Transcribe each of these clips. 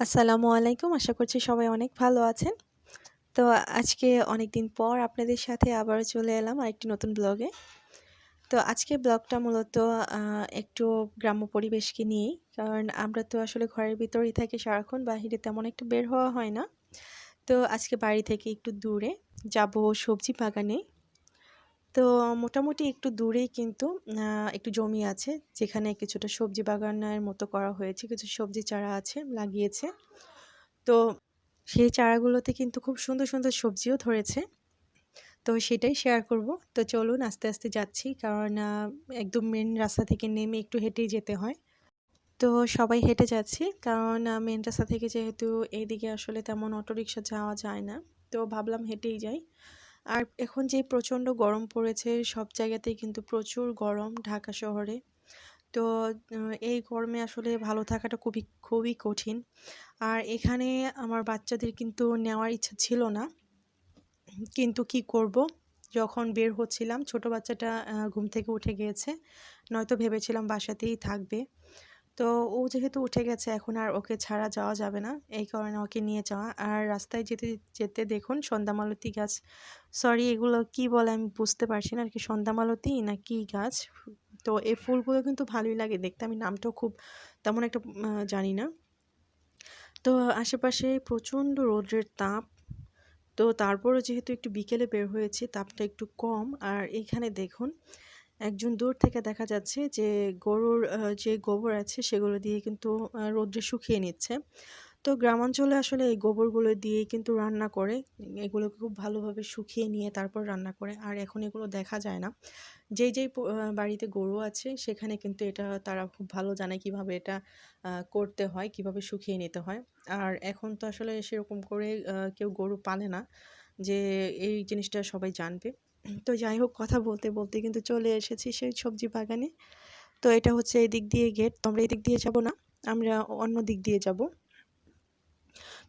আসসালামু আলাইকুম। আশা করছি সবাই অনেক ভালো আছেন। তো আজকে অনেক দিন পর আপনাদের সাথে আবারও চলে এলাম আরেকটি নতুন ব্লগে। তো আজকে ব্লগটা মূলত একটু গ্রাম্য পরিবেশকে নিয়েই। কারণ আমরা তো আসলে ঘরের ভিতরেই থাকি সারাক্ষণ, বাহিরে তেমন একটু বের হওয়া হয় না। তো আজকে বাড়ি থেকে একটু দূরে যাব সবজি বাগানে। তো মোটামুটি একটু দূরেই কিন্তু একটু জমি আছে যেখানে কিছুটা সবজি বাগানের মতো করা হয়েছে। কিছু সবজি চারা আছে, লাগিয়েছে। তো সেই চারাগুলোতে কিন্তু খুব সুন্দর, সুন্দর সবজিও ধরেছে। তো সেটাই শেয়ার করব। তো চলুন আস্তে, আস্তে যাচ্ছি। কারণ একদম মেন রাস্তা থেকে নেমে একটু হেঁটেই যেতে হয়। তো সবাই হেঁটে যাচ্ছি। কারণ মেন রাস্তা থেকে যেহেতু এইদিকে আসলে তেমন অটোরিকশা যাওয়া যায় না। তো ভাবলাম হেঁটেই যাই। আর এখন যে প্রচণ্ড গরম পড়েছে সব জায়গাতেই কিন্তু প্রচুর গরম ঢাকা শহরে। তো এই গরমে আসলে ভালো থাকাটা খুবই, খুবই কঠিন। আর এখানে আমার বাচ্চাদের কিন্তু নেওয়ার ইচ্ছা ছিল না। কিন্তু কি করব? যখন বের হচ্ছিলাম ছোট বাচ্চাটা ঘুম থেকে উঠে গিয়েছে। নয়তো ভেবেছিলাম বাসাতেই থাকবে। তো ও যেহেতু উঠে গেছে এখন আর ওকে ছাড়া যাওয়া যাবে না। এই কারণে ওকে নিয়ে যাওয়া। আর রাস্তায় যেতে, যেতে দেখুন সন্ধ্যামালতী গাছ সরি এগুলো কি বলে আমি বুঝতে পারছি না আর কি সন্ধ্যামালতী না কি গাছ। তো এই ফুলগুলো কিন্তু ভালোই লাগে দেখতে। আমি নামটাও খুব তেমন একটা জানি না। তো আশেপাশে প্রচণ্ড রৌদ্রের তাপ। তো তারপরও যেহেতু একটু বিকেলে বের হয়েছে তাপটা একটু কম। আর এখানে দেখুন একজন দূর থেকে দেখা যাচ্ছে যে গরুর যে গোবর আছে সেগুলো দিয়ে কিন্তু রৌদ্রে শুকিয়ে নিচ্ছে। তো গ্রামাঞ্চলে আসলে এই গোবরগুলো দিয়েই কিন্তু রান্না করে। এগুলোকে খুব ভালোভাবে শুকিয়ে নিয়ে তারপর রান্না করে। আর এখন এগুলো দেখা যায় না। যেই, যেই বাড়িতে গরু আছে সেখানে কিন্তু এটা তারা খুব ভালো জানে কীভাবে এটা করতে হয়, কীভাবে শুকিয়ে নিতে হয়। আর এখন তো আসলে সেরকম করে কেউ গরু পালে না যে এই জিনিসটা সবাই জানবে। তো যাই হোক কথা বলতে, বলতে কিন্তু চলে এসেছি সেই সবজি বাগানে। তো এটা হচ্ছে এদিক দিয়ে গেট। তো আমরা এদিক দিয়ে যাব না। আমরা অন্য দিক দিয়ে যাব।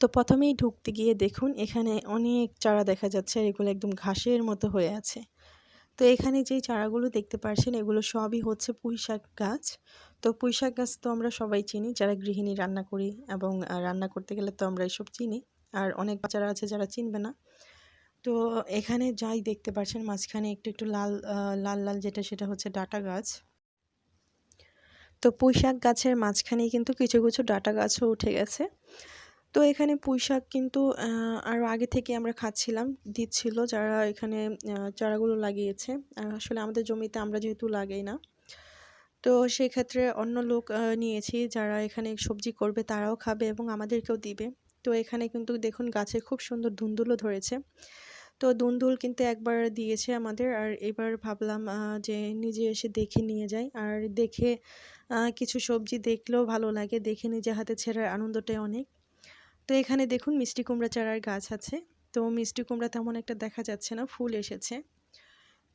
তো প্রথমেই ঢুকতে গিয়ে দেখুন এখানে অনেক চারা দেখা যাচ্ছে আর এগুলো একদম ঘাসের মতো হয়ে আছে। তো এখানে যেই চারাগুলো দেখতে পারছেন এগুলো সবই হচ্ছে পুঁইশাক গাছ। তো পুঁইশাক গাছ তো আমরা সবাই চিনি যারা গৃহিণী রান্না করি এবং রান্না করতে গেলে তো আমরা এসব চিনি। আর অনেক বাচ্চারা আছে যারা চিনবে না। তো এখানে যাই দেখতে পাচ্ছেন মাঝখানে একটু, একটু লাল লাল, লাল যেটা সেটা হচ্ছে ডাঁটা গাছ। তো পুঁইশাক গাছের মাঝখানেই কিন্তু কিছু, কিছু ডাটা গাছও উঠে গেছে। তো এখানে পুঁইশাক কিন্তু আরও আগে থেকে আমরা খাচ্ছিলাম, দিচ্ছিল যারা এখানে চারাগুলো লাগিয়েছে। আসলে আমাদের জমিতে আমরা যেহেতু লাগাই না। তো সেক্ষেত্রে অন্য লোক নিয়েছি যারা এখানে সবজি করবে তারাও খাবে এবং আমাদেরকেও দিবে। তো এখানে কিন্তু দেখুন গাছে খুব সুন্দর ধুন্দুলও ধরেছে। তো দুন্দুল কিন্তু একবার দিয়েছে আমাদের আর এবার ভাবলাম যে নিজে এসে দেখে নিয়ে যাই। আর দেখে কিছু সবজি দেখলেও ভালো লাগে। দেখে নিজে হাতে ছেঁড়ার আনন্দটাই অনেক। তো এখানে দেখুন মিষ্টি কুমড়া চারার গাছ আছে। তো মিষ্টি কুমড়া তেমন একটা দেখা যাচ্ছে না, ফুল এসেছে।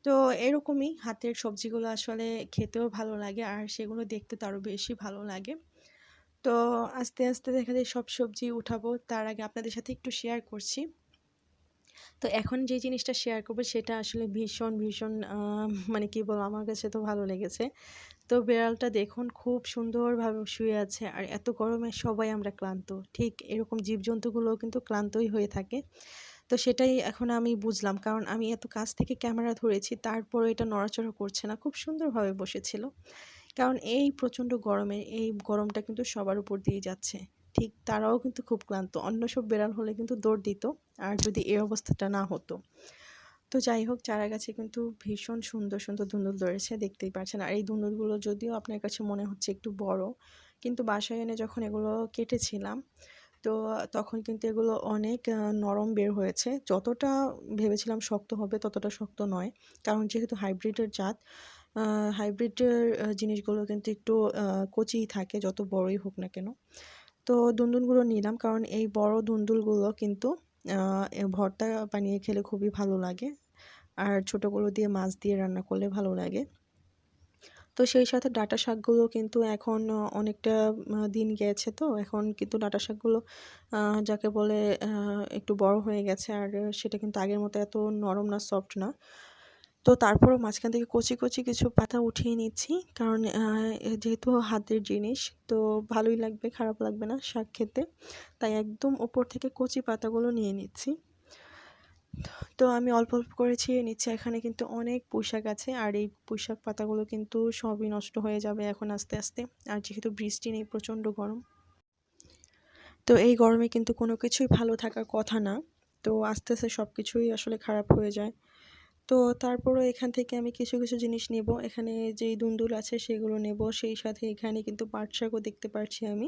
তো এরকমই হাতের সবজিগুলো আসলে খেতেও ভালো লাগে আর সেগুলো দেখতে তো আরও বেশি ভালো লাগে। তো আস্তে, আস্তে দেখা যায় সব সবজি উঠাবো তার আগে আপনাদের সাথে একটু শেয়ার করছি। তো এখন যে জিনিসটা শেয়ার করব সেটা আসলে ভীষণ, ভীষণ মানে কি বলব আমার কাছে তো ভালো লেগেছে। তো বিড়ালটা দেখুন খুব সুন্দরভাবে শুয়ে আছে আর এত গরমে সবাই আমরা ক্লান্ত। ঠিক এরকম জীবজন্তুগুলোও কিন্তু ক্লান্তই হয়ে থাকে। তো সেটাই এখন আমি বুঝলাম কারণ আমি এত কাছ থেকে ক্যামেরা ধরেছি তারপরও এটা নড়াচড়া করছে না। খুব সুন্দরভাবে বসেছিল। কারণ এই প্রচণ্ড গরমে এই গরমটা কিন্তু সবার উপর দিয়েই যাচ্ছে। ঠিক তারাও কিন্তু খুব ক্লান্ত। অন্য সব বেড়াল হলে কিন্তু দৌড় দিত। আর যদি এই অবস্থাটা না হতো। তো যাই হোক চারা গাছে কিন্তু ভীষণ সুন্দর, সুন্দর ধুন্দুল ধরেছে দেখতেই পাচ্ছেন। আর এই ধুন্দুলগুলো যদিও আপনার কাছে মনে হচ্ছে একটু বড়। কিন্তু বাসায় এনে যখন এগুলো কেটেছিলাম তো তখন কিন্তু এগুলো অনেক নরম বের হয়েছে। যতটা ভেবেছিলাম শক্ত হবে ততটা শক্ত নয়। কারণ যেহেতু হাইব্রিডের জাত হাইব্রিডের জিনিসগুলো কিন্তু একটু কচিই থাকে যত বড়ই হোক না কেন। তো দুন্দুলগুলো নিলাম কারণ এই বড় দুন্দুলগুলো কিন্তু ভর্তা বানিয়ে খেলে খুবই ভালো লাগে। আর ছোটোগুলো দিয়ে মাছ দিয়ে রান্না করলে ভালো লাগে। তো সেই সাথে ডাঁটা শাকগুলো কিন্তু এখন অনেকটা দিন গেছে তো এখন কিন্তু ডাঁটা শাকগুলো যাকে বলে একটু বড় হয়ে গেছে আর সেটা কিন্তু আগের মতো এত নরম না, সফট না। তো তারপরও মাঝখান থেকে কচি কচি কিছু পাতা উঠিয়ে নিচ্ছি। কারণ যেহেতু হাতের জিনিস, তো ভালোই লাগবে, খারাপ লাগবে না শাক খেতে। তাই একদম ওপর থেকে কচি পাতাগুলো নিয়ে নিচ্ছি। তো আমি অল্প অল্প করে ছিঁড়ে নিচ্ছি। এখানে কিন্তু অনেক পোশাক আছে। আর এই পোশাক পাতাগুলো কিন্তু সবই নষ্ট হয়ে যাবে এখন আস্তে আস্তে। আর যেহেতু বৃষ্টি নেই, প্রচণ্ড গরম। তো এই গরমে কিন্তু কোনো কিছুই ভালো থাকার কথা না। তো আস্তে আস্তে সব কিছুই আসলে খারাপ হয়ে যায়। তো তারপরও এখান থেকে আমি কিছু কিছু জিনিস নেব। এখানে যেই দুন্দুল আছে সেগুলো নেব। সেই সাথে এখানে কিন্তু পাট শাকও দেখতে পাচ্ছি আমি।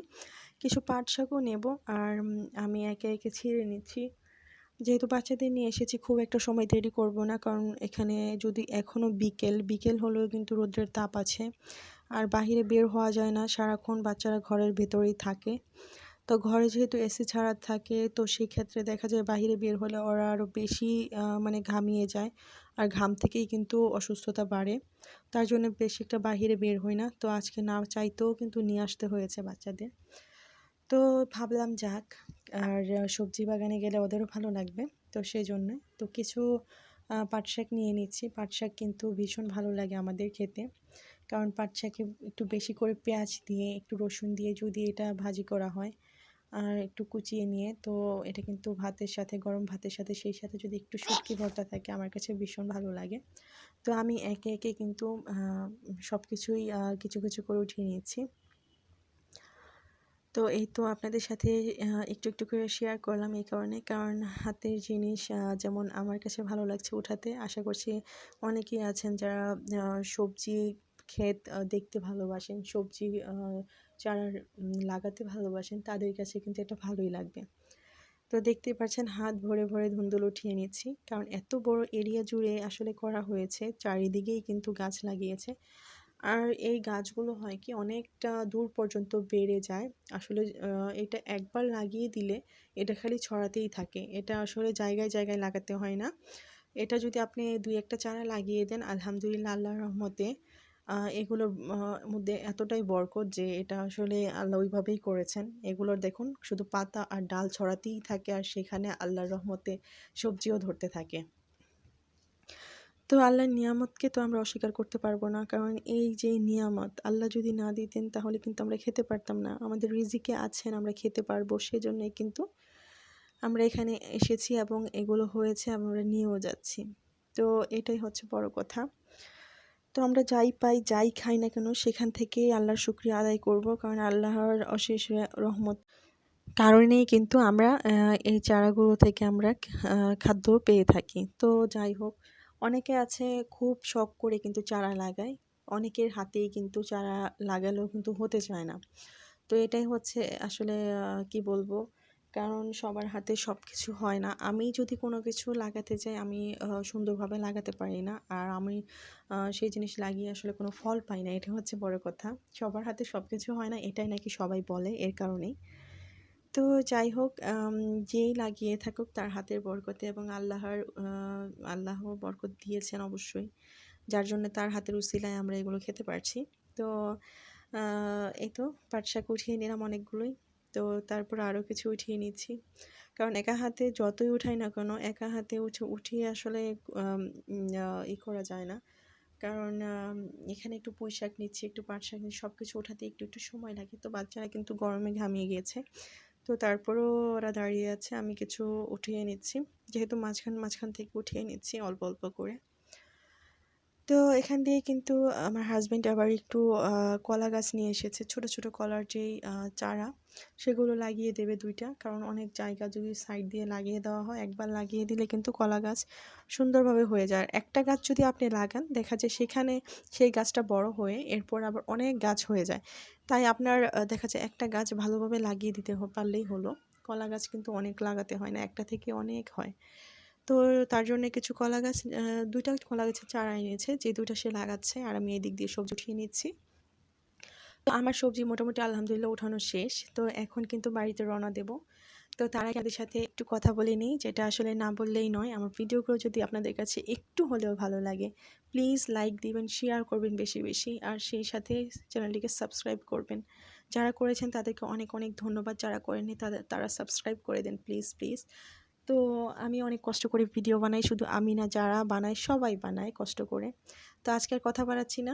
কিছু পাট শাকও নেব আর আমি একে একে ছিঁড়ে নিচ্ছি। যেহেতু বাচ্চাদের নিয়ে এসেছি, খুব একটা সময় দেরি করব না। কারণ এখানে যদি এখনও বিকেল বিকেল হলেও কিন্তু রোদ্রের তাপ আছে। আর বাহিরে বের হওয়া যায় না। সারাক্ষণ বাচ্চারা ঘরের ভেতরেই থাকে। তো ঘরে যেহেতু এসি ছাড়া থাকে, তো সেই ক্ষেত্রে দেখা যায় বাহিরে বের হলে ওরা আরও বেশি মানে ঘামিয়ে যায়। আর ঘাম থেকেই কিন্তু অসুস্থতা বাড়ে। তার জন্য বেশি একটা বাহিরে বের হই না। তো আজকে না চাইতেও কিন্তু নিয়ে আসতে হয়েছে বাচ্চাদের। তো ভাবলাম যাক, আর সবজি বাগানে গেলে ওদেরও ভালো লাগবে। তো সেই জন্য। তো কিছু পাট শাক নিয়ে নিচ্ছি। পাট শাক কিন্তু ভীষণ ভালো লাগে আমাদের খেতে। কারণ পাট শাকে একটু বেশি করে পেঁয়াজ দিয়ে, একটু রসুন দিয়ে যদি এটা ভাজি করা হয় আর একটু কুচিয়ে নিয়ে, তো এটা কিন্তু ভাতের সাথে, গরম ভাতের সাথে, সেই সাথে যদি একটু শুটকি ভর্তা থাকে, আমার কাছে ভীষণ ভালো লাগে। তো আমি একে একে কিন্তু সব কিছুই কিছু কিছু করে উঠিয়ে নিয়েছি। তো এই তো আপনাদের সাথে একটু একটু করে শেয়ার করলাম এই কারণে। কারণ হাতের জিনিস যেমন আমার কাছে ভালো লাগছে উঠাতে, আশা করছি অনেকেই আছেন যারা সবজি ক্ষেত দেখতে ভালোবাসেন। সবজি চারা লাগাতে ভালোবাসেন তাদের কাছে কিন্তু এটা ভালোই লাগবে। তো দেখতেই পাচ্ছেন হাত ভরে ভরে ধুন্দুল উঠিয়ে নিচ্ছি। কারণ এত বড় এরিয়া জুড়ে আসলে করা হয়েছে, চারিদিকেই কিন্তু গাছ লাগিয়েছে। আর এই গাছগুলো হয় কি অনেকটা দূর পর্যন্ত বেড়ে যায়। আসলে এটা একবার লাগিয়ে দিলে এটা খালি ছড়াতেই থাকে। এটা আসলে জায়গায় জায়গায় লাগাতে হয় না। এটা যদি আপনি দুই একটা চারা লাগিয়ে দেন, আলহামদুলিল্লাহ, আল্লাহর রহমতে এগুলোর মধ্যে এতটাই বরকত যে এটা আসলে আল্লাহ ওইভাবেই করেছেন। এগুলোর দেখুন, শুধু পাতা আর ডাল ছড়াতেই থাকে আর সেখানে আল্লাহর রহমতে সবজিও ধরতে থাকে। তো আল্লাহর নিয়ামতকে তো আমরা অস্বীকার করতে পারব না, কারণ এই যে নিয়ামত, আল্লাহ যদি না দিতেন তাহলে কিন্তু আমরা খেতে পারতাম না। আমাদের রিজিকে আছেন, আমরা খেতে পারব, সেজন্যই কিন্তু আমরা এখানে এসেছি এবং এগুলো হয়েছে, আমরা নিয়েও যাচ্ছি। তো এটাই হচ্ছে বড় কথা। তো আমরা যাই পাই, যাই খাই না কেন সেখান থেকেই আল্লাহর শুক্রিয়া আদায় করব, কারণ আল্লাহর অশেষ রহমত। কারণেই কিন্তু আমরা এই চারাগুলো থেকে আমরা খাদ্য পেয়ে থাকি। তো যাই হোক, অনেকে আছে খুব শখ করে কিন্তু চারা লাগায়, অনেকের হাতেই কিন্তু চারা লাগালেও কিন্তু হতে চায় না। তো এটাই হচ্ছে আসলে কি বলব? কারণ সবার হাতে সব কিছু হয় না। আমি যদি কোনো কিছু লাগাতে চাই, আমি সুন্দরভাবে লাগাতে পারি না। আর আমি সেই জিনিস লাগিয়ে আসলে কোনো ফল পাই না, এটা হচ্ছে বড় কথা। সবার হাতে সব কিছু হয় না, এটাই নাকি সবাই বলে, এর কারণেই। তো যাই হোক যেই লাগিয়ে থাকুক তার হাতের বরকতে এবং আল্লাহর আল্লাহ বরকত দিয়েছেন অবশ্যই। যার জন্য তার হাতের উসিলায় আমরা এগুলো খেতে পারছি। তো এই তো পাট শাক উঠিয়ে নিলাম অনেকগুলোই। তো তারপর আরও কিছু উঠিয়ে নিচ্ছি। কারণ একা হাতে যতই উঠাই না কেন, একা হাতে উঠে, উঠিয়ে আসলে ই করা যায় না। কারণ এখানে একটু পুঁই শাক নিচ্ছি, একটু পাট শাক নিচ্ছি সব কিছু ওঠাতে একটু একটু সময় লাগে। তো বাচ্চারা কিন্তু গরমে ঘামিয়ে গিয়েছে। তো তারপরও ওরা দাঁড়িয়ে আছে, আমি কিছু উঠিয়ে নিচ্ছি। যেহেতু মাঝখান মাঝখান থেকে উঠিয়ে নিচ্ছি অল্প অল্প করে। তো এখান দিয়ে কিন্তু আমার হাজব্যান্ড আবার একটু কলা গাছ নিয়ে এসেছে, ছোট ছোট কলার যেই চারা। সেগুলো লাগিয়ে দেবে দুইটা। কারণ অনেক জায়গা যদি সাইড দিয়ে লাগিয়ে দেওয়া হয়, একবার লাগিয়ে দিলে কিন্তু কলা গাছ সুন্দরভাবে হয়ে যায়। একটা গাছ যদি আপনি লাগান, দেখা যায় সেখানে সেই গাছটা বড় হয়ে এরপর আবার অনেক গাছ হয়ে যায়। তাই আপনার দেখা যায় একটা গাছ ভালোভাবে লাগিয়ে দিতে পারলেই হলো। কলা গাছ কিন্তু অনেক লাগাতে হয় না, একটা থেকে অনেক হয়। তো তার জন্য কিছু কলা গাছ দুইটা কলা গাছের চারা এনেছে। যে দুইটা সে লাগাচ্ছে, আর আমি এদিক দিয়ে সবজি উঠিয়ে নিচ্ছি। তো আমার সবজি মোটামুটি আলহামদুলিল্লাহ উঠানো শেষ। তো এখন কিন্তু বাড়িতে রওনা দেব। তো তার আগে তাদের সাথে একটু কথা বলে নিই, যেটা আসলে না বললেই নয়। আমার ভিডিওগুলো যদি আপনাদের কাছে একটু হলেও ভালো লাগে প্লিজ লাইক দিবেন শেয়ার করবেন বেশি বেশি। আর সেই সাথে চ্যানেলটিকে সাবস্ক্রাইব করবেন। যারা করেছেন তাদেরকে অনেক অনেক ধন্যবাদ। যারা করেননি তাদের তারা সাবস্ক্রাইব করে দেন প্লিজ প্লিজ তো আমি অনেক কষ্ট করে ভিডিও বানাই, শুধু আমি না, যারা বানায় সবাই বানায় কষ্ট করে। তো আজকের কথা বাড়াচ্ছি না।